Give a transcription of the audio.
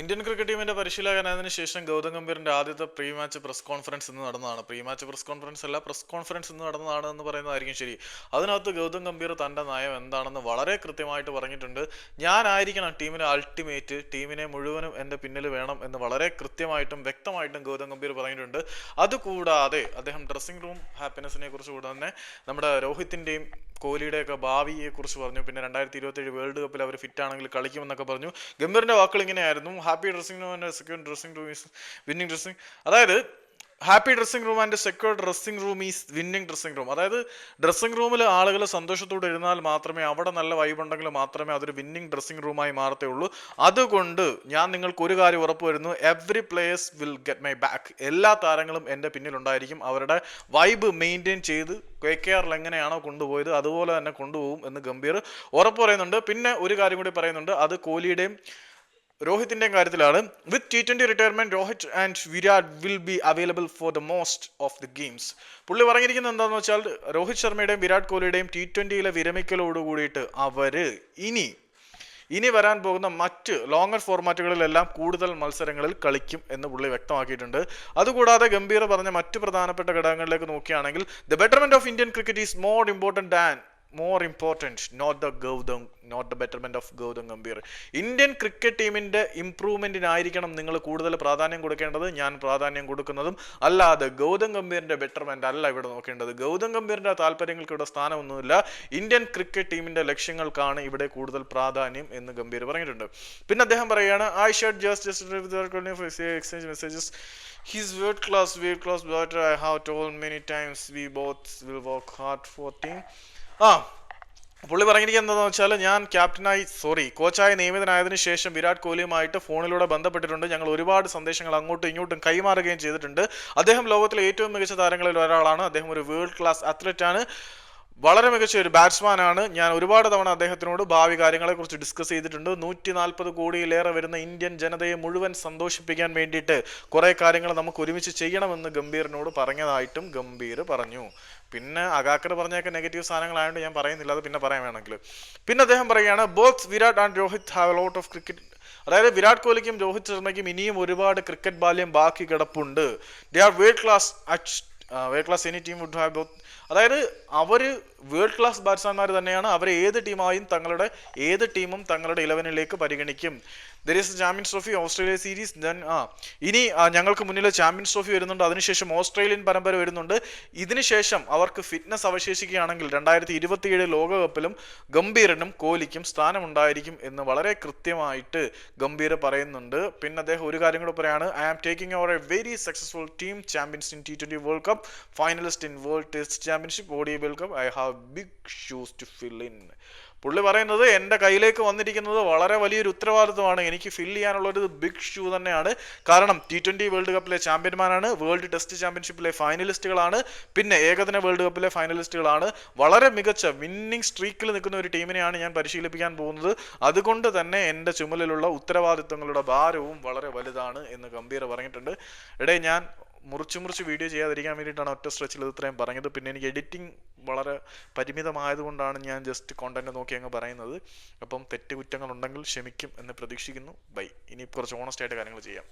Indian cricket ടീമിന്റെ പരിശീലകനായതിനു ശേഷം ഗൗതം ഗംഭീറിന്റെ ആദ്യത്തെ പ്രീ മാച്ച് പ്രസ് കോൺഫറൻസ് ഇന്ന് നടന്നതാണ്. പ്രീ മാച്ച് പ്രസ് കോൺഫറൻസ് അല്ല പ്രസ് കോൺഫറൻസ് ഇന്ന് നടന്നതാണ് എന്ന് പറയുന്നതായിരിക്കും ശരി. അതിനകത്ത് ഗൗതം ഗംഭീർ തന്റെ നയം എന്താണെന്ന് വളരെ കൃത്യമായിട്ട് പറഞ്ഞിട്ടുണ്ട്. ഞാനായിരിക്കണം ടീമിന്റെ അൾട്ടിമേറ്റ് ടീമിനെ മുഴുവനും എന്റെ പിന്നിൽ വേണം എന്ന് വളരെ കൃത്യമായിട്ടും വ്യക്തമായിട്ടും ഗൗതം ഗംഭീർ പറഞ്ഞിട്ടുണ്ട്. അതുകൂടാതെ അദ്ദേഹം ഡ്രസ്സിംഗ് റൂം ഹാപ്പിനെസിനെ കുറിച്ച് കൂടെ തന്നെ നമ്മുടെ രോഹിത്തിന്റെയും കോഹ്ലിയുടെയൊക്കെ ഭാവിയെക്കുറിച്ച് പറഞ്ഞു. പിന്നെ രണ്ടായിരത്തി ഇരുപത്തി ഏഴ് വേൾഡ് കപ്പിൽ അവർ ഫിറ്റ് ആണെങ്കിൽ കളിക്കുമെന്നൊക്കെ പറഞ്ഞു. ഗംഭീറിന്റെ വാക്കുകൾ ഇങ്ങനെയായിരുന്നു. Happy dressing secure dressing room winning dressing. അതായത് happy dressing room and secure dressing room is winning dressing room. അതായത് ഡ്രസ്സിംഗ് റൂമിൽ ആളുകൾ സന്തോഷത്തോടെ ഇരുന്നാൽ മാത്രമേ അവിടെ നല്ല വൈബ് ഉണ്ടെങ്കിൽ മാത്രമേ അതൊരു വിന്നിംഗ് ഡ്രസ്സിംഗ് റൂമായി മാറത്തുള്ളൂ അതുകൊണ്ട് ഞാൻ നിങ്ങൾക്ക് ഒരു കാര്യം ഉറപ്പ് വരുന്നു. Every players will get my back എല്ലാ താരങ്ങളും എന്റെ പിന്നിലുണ്ടായിരിക്കും. അവരുടെ വൈബ് മെയിന്റെയിൻ ചെയ്ത് കെ കെ ആറിൽ എങ്ങനെയാണോ കൊണ്ടുപോയത് അതുപോലെ തന്നെ കൊണ്ടുപോകും എന്ന് ഗംഭീർ ഉറപ്പ് പറയുന്നുണ്ട്. പിന്നെ ഒരു കാര്യം കൂടി പറയുന്നുണ്ട്. അത് കോഹ്ലിയുടെയും രോഹിത്തിന്റെയും കാര്യത്തിലാണ്. With T twenty retirement Rohit and Virat will be available for the most of the games പുള്ളി പറഞ്ഞിരിക്കുന്നത് എന്താണെന്ന് വെച്ചാൽ രോഹിത് ശർമ്മയുടെയും വിരാട് കോഹ്ലിയുടെയും ടി ട്വന്റിയിലെ വിരമിക്കലോട് കൂടിയിട്ട് അവർ ഇനി ഇനി വരാൻ പോകുന്ന മറ്റ് ലോങ്ങർ ഫോർമാറ്റുകളിലെല്ലാം കൂടുതൽ മത്സരങ്ങളിൽ കളിക്കും എന്ന് പുള്ളി വ്യക്തമാക്കിയിട്ടുണ്ട്. അതുകൂടാതെ ഗംഭീർ പറഞ്ഞ മറ്റ് പ്രധാനപ്പെട്ട ഘടകങ്ങളിലേക്ക് നോക്കുകയാണെങ്കിൽ the betterment of Indian cricket is more important than more important not the Gautam not the betterment of Gautam Gambhir. Indian cricket ടീമിന്റെ ഇംപ്രൂവ്മെന്റിനായിരിക്കണം നിങ്ങൾ കൂടുതൽ പ്രാധാന്യം കൊടുക്കേണ്ടത്. ഞാൻ പ്രാധാന്യം കൊടുക്കുന്നതും അല്ലാതെ ഗൗതം ഗംഭീറിന്റെ ബെറ്റർമെന്റ് അല്ല ഇവിടെ നോക്കേണ്ടത്. ഗൗതം ഗംഭീറിന്റെ താല്പര്യങ്ങൾക്ക് ഇവിടെ സ്ഥാനമൊന്നുമില്ല. ഇന്ത്യൻ ക്രിക്കറ്റ് ടീമിന്റെ ലക്ഷ്യങ്ങൾക്കാണ് ഇവിടെ കൂടുതൽ പ്രാധാന്യം എന്ന് ഗംഭീർ പറഞ്ഞിട്ടുണ്ട്. പിന്നെ അദ്ദേഹം പറയുകയാണ് I shirt just exchange messages his word class word class better. I have told many times we both will work hard for team ആ പുള്ളി പറഞ്ഞിരിക്കുന്നത് എന്താണെന്ന് വെച്ചാൽ ഞാൻ ക്യാപ്റ്റനായി സോറി കോച്ചായി നിയമിതനായതിനു ശേഷം വിരാട് കോഹ്ലിയുമായിട്ട് ഫോണിലൂടെ ബന്ധപ്പെട്ടിട്ടുണ്ട്. ഞങ്ങൾ ഒരുപാട് സന്ദേശങ്ങൾ അങ്ങോട്ടും ഇങ്ങോട്ടും കൈമാറുകയും ചെയ്തിട്ടുണ്ട്. അദ്ദേഹം ലോകത്തിലെ ഏറ്റവും മികച്ച താരങ്ങളിൽ ഒരാളാണ്. അദ്ദേഹം ഒരു വേൾഡ് ക്ലാസ് അത്ലറ്റാണ് വളരെ മികച്ച ഒരു ബാറ്റ്സ്മാനാണ്. ഞാൻ ഒരുപാട് തവണ അദ്ദേഹത്തിനോട് ഭാവി കാര്യങ്ങളെക്കുറിച്ച് ഡിസ്കസ് ചെയ്തിട്ടുണ്ട്. നൂറ്റി നാൽപ്പത് കോടിയിലേറെ വരുന്ന ഇന്ത്യൻ ജനതയെ മുഴുവൻ സന്തോഷിപ്പിക്കാൻ വേണ്ടിയിട്ട് കുറേ കാര്യങ്ങൾ നമുക്ക് ഒരുമിച്ച് ചെയ്യണമെന്ന് ഗംഭീറിനോട് പറഞ്ഞതായിട്ടും ഗംഭീർ പറഞ്ഞു. പിന്നെ അഗാക്കർ പറഞ്ഞൊക്കെ നെഗറ്റീവ് സാധനങ്ങളായതുകൊണ്ട് ഞാൻ പറയുന്നില്ല. അത് പിന്നെ പറയാൻ വേണമെങ്കിൽ. പിന്നെ അദ്ദേഹം പറയുകയാണ് both Virat and Rohit have lot of cricket അതായത് വിരാട് കോഹ്ലിക്കും രോഹിത് ശർമ്മയ്ക്കും ഇനിയും ഒരുപാട് ക്രിക്കറ്റ് ബാല്യം ബാക്കി കിടപ്പുണ്ട്. They are world class world class any team would have both അതായത് അവർ വേൾഡ് ക്ലാസ് ബാറ്റ്സ്മാൻമാർ തന്നെയാണ്. അവർ ഏത് ടീമായും തങ്ങളുടെ ഏത് ടീമും തങ്ങളുടെ ഇലവനിലേക്ക് പരിഗണിക്കും. There is Champions Trophy Australia series then ആ ഇനി ഞങ്ങൾക്ക് മുന്നിൽ ചാമ്പ്യൻസ് ട്രോഫി വരുന്നുണ്ട്. അതിനുശേഷം ഓസ്ട്രേലിയൻ പരമ്പര വരുന്നുണ്ട്. ഇതിനുശേഷം അവർക്ക് ഫിറ്റ്നസ് അവശേഷിക്കുകയാണെങ്കിൽ രണ്ടായിരത്തി ഇരുപത്തിയേഴ് ലോകകപ്പിലും ഗംഭീരനും കോഹ്ലിക്കും സ്ഥാനമുണ്ടായിരിക്കും എന്ന് വളരെ കൃത്യമായിട്ട് ഗംഭീർ പറയുന്നുണ്ട്. പിന്നെ അദ്ദേഹം ഒരു കാര്യം കൂടെ പറയാണ് I am taking over a very successful team champions in T twenty World Cup finalist in World Test Championship O D World Cup I have big shoes to fill in പുള്ളി പറയുന്നത് എന്റെ കയ്യിലേക്ക് വന്നിരിക്കുന്നത് വളരെ വലിയൊരു ഉത്തരവാദിത്വമാണ്. എനിക്ക് ഫിൽ ചെയ്യാനുള്ള ഒരു ബിഗ് ഷൂ തന്നെയാണ്. കാരണം ടി ട്വന്റി വേൾഡ് കപ്പിലെ ചാമ്പ്യന്മാരാണ് വേൾഡ് ടെസ്റ്റ് ചാമ്പ്യൻഷിപ്പിലെ ഫൈനലിസ്റ്റുകളാണ് പിന്നെ ഏകദിന വേൾഡ് കപ്പിലെ ഫൈനലിസ്റ്റുകളാണ് വളരെ മികച്ച വിന്നിംഗ് സ്ട്രീക്കിൽ നിൽക്കുന്ന ഒരു ടീമിനെയാണ് ഞാൻ പരിശീലിപ്പിക്കാൻ പോകുന്നത്. അതുകൊണ്ട് തന്നെ എന്റെ ചുമലിലുള്ള ഉത്തരവാദിത്വങ്ങളുടെ ഭാരവും വളരെ വലുതാണ് എന്ന് ഗംഭീർ പറഞ്ഞിട്ടുണ്ട്. ഇടേ ഞാൻ മുറിച്ച് മുറിച്ച് വീഡിയോ ചെയ്യാതിരിക്കാൻ വേണ്ടിയിട്ടാണ് ഒറ്റ സ്ട്രെച്ചിൽ ഇത് ഇത്രയും പറഞ്ഞത്. പിന്നെ എനിക്ക് എഡിറ്റിംഗ് വളരെ പരിമിതമായതുകൊണ്ടാണ് ഞാൻ ജസ്റ്റ് കോണ്ടന്റ് നോക്കി അങ്ങ് പറയുന്നത്. അപ്പം തെറ്റ് കുറ്റങ്ങളുണ്ടെങ്കിൽ ക്ഷമിക്കും എന്ന് പ്രതീക്ഷിക്കുന്നു. ബൈ. ഇനി കുറച്ച് ഓണസ്റ്റ് ആയിട്ട് കാര്യങ്ങൾ ചെയ്യാം.